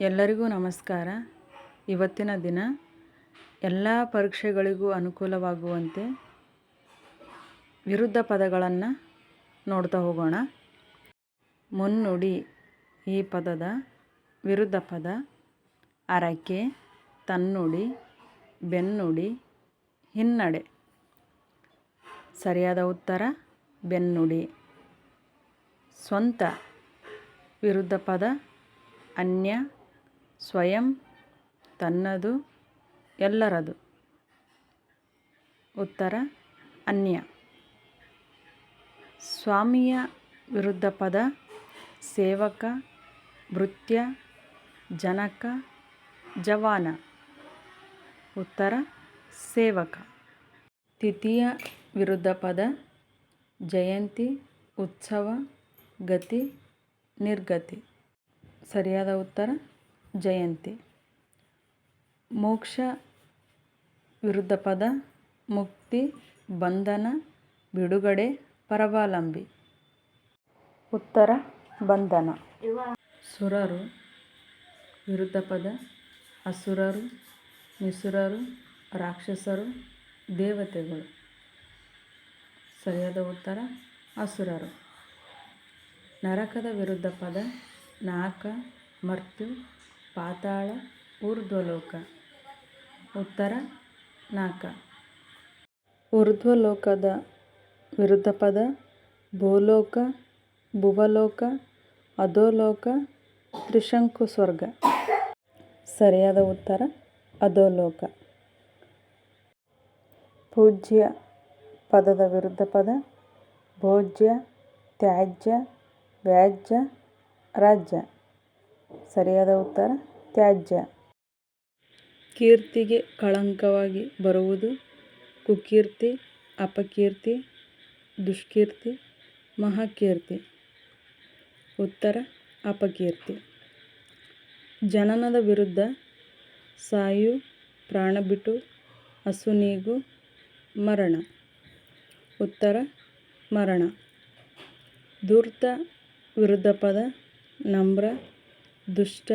ಎಲ್ಲರಿಗೂ ನಮಸ್ಕಾರ. ಇವತ್ತಿನ ದಿನ ಎಲ್ಲ ಪರೀಕ್ಷೆಗಳಿಗೂ ಅನುಕೂಲವಾಗುವಂತೆ ವಿರುದ್ಧ ಪದಗಳನ್ನು ನೋಡ್ತಾ ಹೋಗೋಣ. ಮುನ್ನುಡಿ ಈ ಪದದ ವಿರುದ್ಧ ಪದ ಅರಕೆ, ತನ್ನುಡಿ, ಬೆನ್ನುಡಿ, ಹಿನ್ನಡೆ. ಸರಿಯಾದ ಉತ್ತರ ಬೆನ್ನುಡಿ. ಸ್ವಂತ ವಿರುದ್ಧ ಪದ ಅನ್ಯ ಸ್ವಯಂ ತನ್ನದು ಎಲ್ಲರದು. ಉತ್ತರ, ಅನ್ಯ. ಸ್ವಾಮಿಯ ವಿರುದ್ಧ ಪದ, ಸೇವಕ, ಭೃತ್ಯ, ಜನಕ, ಜವಾನ. ಉತ್ತರ, ಸೇವಕ. ತಿಥಿಯ ವಿರುದ್ಧ ಪದ, ಜಯಂತಿ, ಉತ್ಸವ, ಗತಿ, ನಿರ್ಗತಿ. ಸರಿಯಾದ ಉತ್ತರ? ಜಯಂತಿ. ಮೋಕ್ಷ ವಿರುದ್ಧ ಪದ, ಮುಕ್ತಿ, ಬಂಧನ, ಬಿಡುಗಡೆ, ಪರವಾಲಂಬಿ. ಉತ್ತರ, ಬಂಧನ. ಸುರರು ವಿರುದ್ಧ ಪದ, ಅಸುರರು, ನಿಸುರರು, ರಾಕ್ಷಸರು, ದೇವತೆಗಳು. ಸರಿಯಾದ ಉತ್ತರ, ಅಸುರರು. ನರಕದ ವಿರುದ್ಧ ಪದ, ನಾಕ, ಮರ್ತ್ಯು ಪಾತಾಳ, ಊರ್ಧ್ವಲೋಕ. ಉತ್ತರ, ನಾಕ. ಊರ್ಧ್ವಲೋಕದ ವಿರುದ್ಧ ಪದ ಭೂಲೋಕ, ಭುವಲೋಕ ಅಧೋಲೋಕ ತ್ರಿಶಂಕು ಸ್ವರ್ಗ ಸರಿಯಾದ ಉತ್ತರ ಅಧೋಲೋಕ ಪೂಜ್ಯ ಪದದ ವಿರುದ್ಧ ಪದ ಭೋಜ್ಯ, ತ್ಯಾಜ್ಯ, ವ್ಯಾಜ್ಯ, ರಾಜ್ಯ. ಸರಿಯಾದ ಉತ್ತರ, ತ್ಯಾಜ್ಯ. ಕೀರ್ತಿಗೆ ಕಳಂಕವಾಗಿ ಬರುವುದು ಕುಕೀರ್ತಿ, ಅಪಕೀರ್ತಿ, ದುಷ್ಕೀರ್ತಿ, ಮಹಾಕೀರ್ತಿ. ಉತ್ತರ, ಅಪಕೀರ್ತಿ. ಜನನದ ವಿರುದ್ಧ ಸಾಯು ಪ್ರಾಣ ಬಿಟ್ಟು ಹಸುನೀಗು, ಮರಣ. ಉತ್ತರ, ಮರಣ. ಧೂರ್ತ ವಿರುದ್ಧ ಪದ, ನಮ್ರ ದುಷ್ಟ,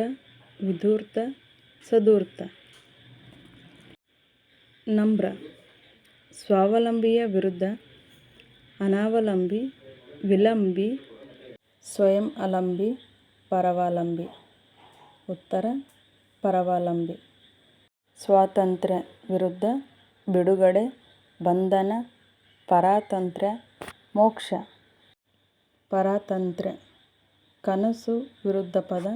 ವಿಧೂರ್ತ, ಸದೂರ್ತ. ನಮ್ರ. ಸ್ವಾವಲಂಬಿಯ ವಿರುದ್ಧ ಅನಾವಲಂಬಿ, ವಿಲಂಬಿ, ಸ್ವಯಂ ಅಲಂಬಿ, ಪರವಾಲಂಬಿ. ಉತ್ತರ, ಪರವಾಲಂಬಿ. ಸ್ವಾತಂತ್ರ್ಯ ವಿರುದ್ಧ ಬಿಡುಗಡೆ, ಬಂಧನ, ಪರಾತಂತ್ರ್ಯ, ಮೋಕ್ಷ. ಪರಾತಂತ್ರ್ಯ. ಕನಸು ವಿರುದ್ಧ ಪದ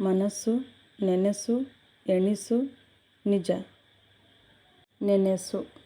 ಮನಸ್ಸು ನೆನೆಸು ಎಣಿಸು ನಿಜ. ನೆನೆಸು.